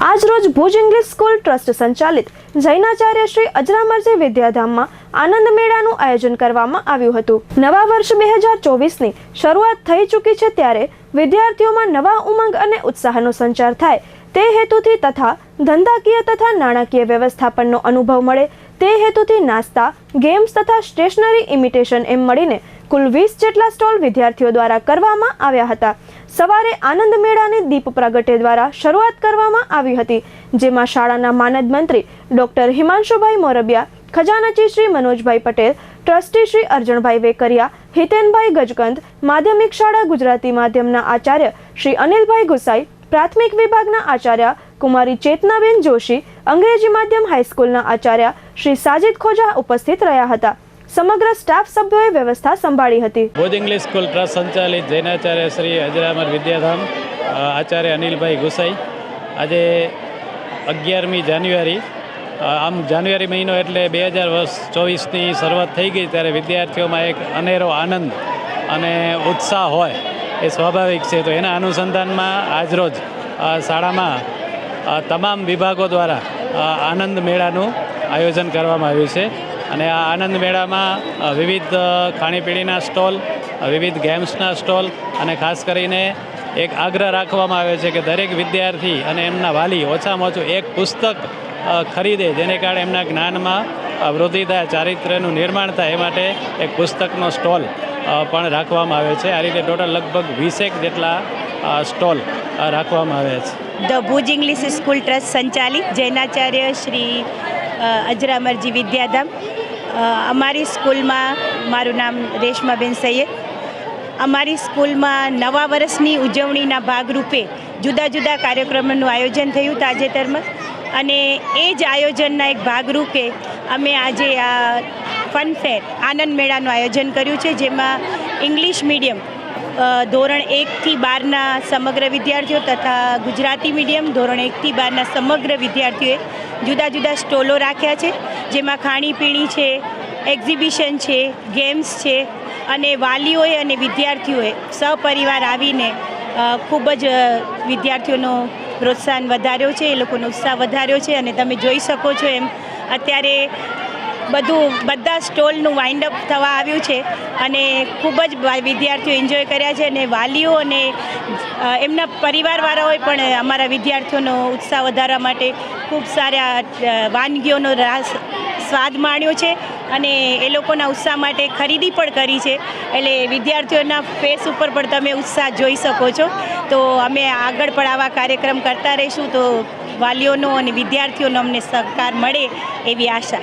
આજરોજ Bhuj English school trust સંચાલિત જૈનાચાર્ય શ્રી અજરામરજી વિદ્યાધામમાં આનંદ મેળાનું આયોજન કરવામાં આવ્યું હતું. નવા વર્ષ બે હજાર ચોવીસની શરૂઆત થઈ ચૂકી છે ત્યારે વિદ્યાર્થીઓમાં નવા ઉમંગ અને ઉત્સાહનો સંચાર થાય. તે હેતુથી તથા ધંધાકીય તથા નાણાકીય વ્યવસ્થાપનનો અનુભવ મળે. તે હેતુથી નાસ્તા ગેમ્સ તથા સ્ટેશનરી ઇમિટેશન એમ મળીને કુલ વીસ જેટલા સ્ટોલ વિદ્યાર્થીઓ દ્વારા કરવામાં આવ્યા હતા. સવારે આનંદ મેળાની દીપ પ્રગટે દ્વારા શરૂઆત કરવામાં આવી હતી, જેમાં શાળાના માનદ મંત્રી ડોક્ટર હિમાંશુભાઈ મોરબિયા, ખજાનચી શ્રી મનોજભાઈ પટેલ, ટ્રસ્ટી શ્રી અર્જણભાઈ વેકરિયા, હિતેનભાઈ ગજકંદ માધ્યમિક શાળા ગુજરાતી માધ્યમના આચાર્ય શ્રી અનિલભાઈ ગુસાઈ, પ્રાથમિક વિભાગના આચાર્ય કુમારી ચેતનાબેન જોશી, અંગ્રેજી માધ્યમ હાઈસ્કૂલના આચાર્ય શ્રી સાજિદ ખોજા ઉપસ્થિત રહ્યા હતા. સમગ્ર સ્ટાફ સભ્યોએ વ્યવસ્થા સંભાળી હતી. ભુજ ઇંગ્લિશ સ્કૂલ ટ્રસ્ટ સંચાલિત જૈનાચાર્ય શ્રી અજરામર વિદ્યાધામ આચાર્ય અનિલભાઈ ગુસાઈ. આજે અગિયારમી જાન્યુઆરી આમ જાન્યુઆરી મહિનો એટલે બે હજાર વર્ષ ચોવીસની શરૂઆત થઈ ગઈ ત્યારે વિદ્યાર્થીઓમાં એક અનેરો આનંદ અને ઉત્સાહ હોય એ સ્વાભાવિક છે. તો એના અનુસંધાનમાં આજરોજ શાળામાં તમામ વિભાગો દ્વારા આનંદ મેળાનું આયોજન કરવામાં આવ્યું છે. અને આ આનંદ મેળામાં વિવિધ ખાણીપીણીના સ્ટોલ વિવિધ ગેમ્સના સ્ટોલ અને ખાસ કરીને એક આગ્રહ રાખવામાં આવે છે કે દરેક વિદ્યાર્થી અને એમના વાલી ઓછામાં ઓછું એક પુસ્તક ખરીદે, જેને કારણે એમના જ્ઞાનમાં વૃદ્ધિ થાય, ચારિત્ર્યનું નિર્માણ થાય, એ માટે એક પુસ્તકનો સ્ટોલ પણ રાખવામાં આવે છે. આ રીતે ટોટલ લગભગ વીસેક જેટલા સ્ટોલ રાખવામાં આવે છે. The Bhuj English school trust સંચાલિત જૈનાચાર્ય શ્રી અજરામરજી વિદ્યાધામ. અમારી સ્કૂલમાં મારું નામ રેશમાબેન સૈયદ. અમારી સ્કૂલમાં નવા વર્ષની ઉજવણીના ભાગરૂપે જુદા જુદા કાર્યક્રમોનું આયોજન થયું તાજેતરમાં. અને એ જ આયોજનના એક ભાગરૂપે અમે આજે આ ફનફેર આનંદ મેળાનું આયોજન કર્યું છે, જેમાં ઇંગ્લિશ મીડિયમ ધોરણ એકથી બારના સમગ્ર વિદ્યાર્થીઓ તથા ગુજરાતી મીડિયમ ધોરણ એકથી બારના સમગ્ર વિદ્યાર્થીઓએ જુદા જુદા સ્ટોલો રાખ્યા છે. જેમાં ખાણીપીણી છે એક્ઝિબિશન છે ગેમ્સ છે અને વાલીઓએ અને વિદ્યાર્થીઓએ સપરિવાર આવીને ખૂબ જ વિદ્યાર્થીઓનો પ્રોત્સાહન વધાર્યો છે, એ લોકોનો ઉત્સાહ વધાર્યો છે અને તમે જોઈ શકો છો એમ. અત્યારે બધું, બધા સ્ટોલનું વાઇન્ડ અપ થવા આવ્યું છે અને ખૂબ જ વિદ્યાર્થીઓ એન્જોય કર્યા છે અને વાલીઓ અને એમના પરિવારવાળાઓએ પણ અમારા વિદ્યાર્થીઓનો ઉત્સાહ વધારવા માટે ખૂબ સારા વાનગીઓનો રાસ, સ્વાદ માણ્યો છે અને એ લોકોના ઉત્સાહ માટે ખરીદી પણ કરી છે. એટલે વિદ્યાર્થીઓના ફેસ ઉપર પણ તમે ઉત્સાહ જોઈ શકો છો. તો અમે આગળ પણ આવા કાર્યક્રમ કરતા રહીશું તો વાલીઓનો અને વિદ્યાર્થીઓનો અમને સહકાર મળે એવી આશા.